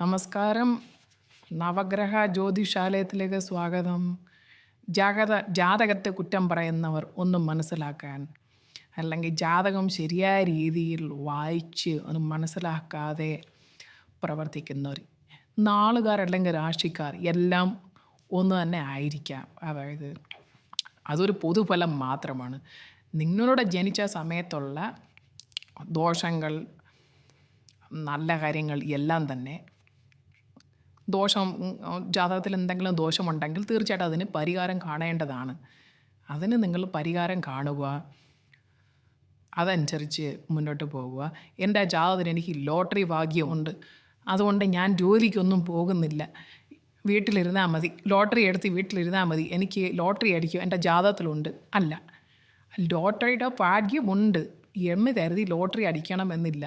നമസ്കാരം. നവഗ്രഹ ജ്യോതിഷാലയത്തിലേക്ക് സ്വാഗതം. ജാഗത ജാതകത്തെ കുറ്റം പറയുന്നവർ ഒന്നും മനസ്സിലാക്കാൻ അല്ലെങ്കിൽ ജാതകം ശരിയായ രീതിയിൽ വായിച്ച് ഒന്ന് മനസ്സിലാക്കാതെ പ്രവർത്തിക്കുന്നവർ നാളുകാർ അല്ലെങ്കിൽ രാശിക്കാർ എല്ലാം ഒന്ന് തന്നെ ആയിരിക്കാം. അതായത് അതൊരു പൊതുഫലം മാത്രമാണ്. നിങ്ങളുടെ ജനിച്ച സമയത്തുള്ള ദോഷങ്ങൾ നല്ല കാര്യങ്ങൾ എല്ലാം തന്നെ ദോഷം ജാതകത്തിൽ എന്തെങ്കിലും ദോഷമുണ്ടെങ്കിൽ തീർച്ചയായിട്ടും അതിന് പരിഹാരം കാണേണ്ടതാണ്. അതിന് നിങ്ങൾ പരിഹാരം കാണുക. അതനുസരിച്ച് മുന്നോട്ട് പോകുക. എന്റെ ജാതകത്തിന് എനിക്ക് ലോട്ടറി ഭാഗ്യമുണ്ട് അതുകൊണ്ട് ഞാൻ ജോലിക്കൊന്നും പോകുന്നില്ല. വീട്ടിലിരുന്നാൽ മതി. ലോട്ടറി എടുത്ത് വീട്ടിലിരുന്നാൽ മതി. എനിക്ക് ലോട്ടറി അടിക്കും. എന്റെ ജാതകത്തിലുണ്ട്. അല്ല. ലോട്ടറിയുടെ ഭാഗ്യമുണ്ട്. എന്ന് കരുതി ലോട്ടറി അടിക്കണമെന്നില്ല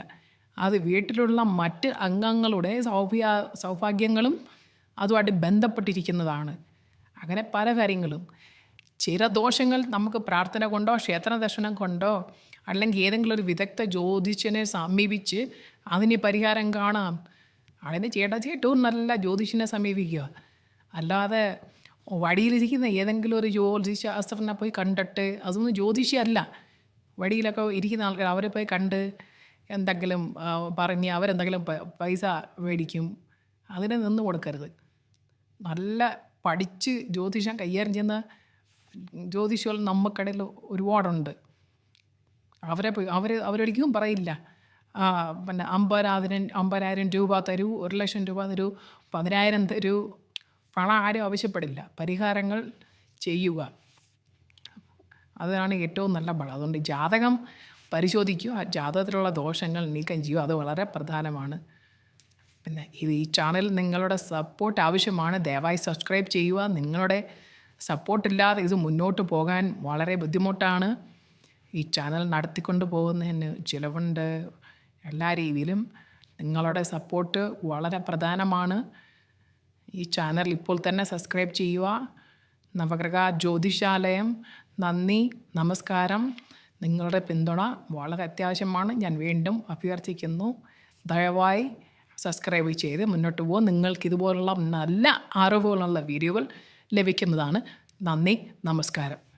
അത് വീട്ടിലുള്ള മറ്റ് അംഗങ്ങളുടെ സൗഭ്യ സൗഭാഗ്യങ്ങളും അതുമായിട്ട് ബന്ധപ്പെട്ടിരിക്കുന്നതാണ്. അങ്ങനെ പല കാര്യങ്ങളും. ചില ദോഷങ്ങൾ നമുക്ക് പ്രാർത്ഥന കൊണ്ടോ ക്ഷേത്ര ദർശനം കൊണ്ടോ അല്ലെങ്കിൽ ഏതെങ്കിലും ഒരു വിദഗ്ധ ജ്യോതിഷനെ സമീപിച്ച് അതിന് പരിഹാരം കാണാം. അതിന് ചേട്ടാ ഏറ്റവും നല്ല ജ്യോതിഷനെ സമീപിക്കുക. അല്ലാതെ വഴിയിലിരിക്കുന്ന ഏതെങ്കിലും ഒരു ജ്യോതിശാസ്ത്രനെ പോയി കണ്ടിട്ട് അതൊന്നും ജ്യോതിഷിയല്ല വഴിയിലൊക്കെ ഇരിക്കുന്ന ആൾക്കാർ അവരെ പോയി കണ്ട് എന്തെങ്കിലും പറഞ്ഞ് അവരെന്തെങ്കിലും പൈസ മേടിക്കും അതിന് നിന്ന് കൊടുക്കരുത്. നല്ല പഠിച്ച് ജ്യോതിഷം കൈകാര്യം ചെയ്യുന്ന ജ്യോതിഷികൾ നമുക്കിടയിൽ ഒരുപാടുണ്ട്. അവരെ അവർ അവരൊരിക്കലും പറയില്ല. പിന്നെ അമ്പതിനായിരം അമ്പതിനായിരം രൂപ തരൂ ഒരു ലക്ഷം രൂപ തരൂ പതിനായിരം തരൂ പണം ആരും ആവശ്യപ്പെടില്ല. പരിഹാരങ്ങൾ ചെയ്യുക. അതാണ് ഏറ്റവും നല്ല ബലം. അതുകൊണ്ട് ജാതകം പരിശോധിക്കുക. ജാതകത്തിലുള്ള ദോഷങ്ങൾ നീക്കം ചെയ്യുക. അത് വളരെ പ്രധാനമാണ്. പിന്നെ ഇത് ഈ ചാനൽ നിങ്ങളുടെ സപ്പോർട്ട് ആവശ്യമാണ്. ദയവായി സബ്സ്ക്രൈബ് ചെയ്യുക. നിങ്ങളുടെ സപ്പോർട്ടില്ലാതെ ഇത് മുന്നോട്ട് പോകാൻ വളരെ ബുദ്ധിമുട്ടാണ്. ഈ ചാനൽ നടത്തിക്കൊണ്ട് പോകുന്നതിന് ചിലവുണ്ട്. എല്ലാ രീതിയിലും നിങ്ങളുടെ സപ്പോർട്ട് വളരെ പ്രധാനമാണ്. ഈ ചാനൽ ഇപ്പോൾ തന്നെ സബ്സ്ക്രൈബ് ചെയ്യുക. നവഗ്രഹ ജ്യോതിഷാലയം നന്ദി. നമസ്കാരം. നിങ്ങളുടെ പിന്തുണ വളരെ അത്യാവശ്യമാണ്. ഞാൻ വീണ്ടും അഭ്യർത്ഥിക്കുന്നു. ദയവായി സബ്സ്ക്രൈബ് ചെയ്ത് മുന്നോട്ട് പോകുക നിങ്ങൾക്ക് ഇതുപോലുള്ള നല്ല അറിവുകളുള്ള വീഡിയോകൾ ലഭിക്കുന്നതാണ്. നന്ദി നമസ്കാരം.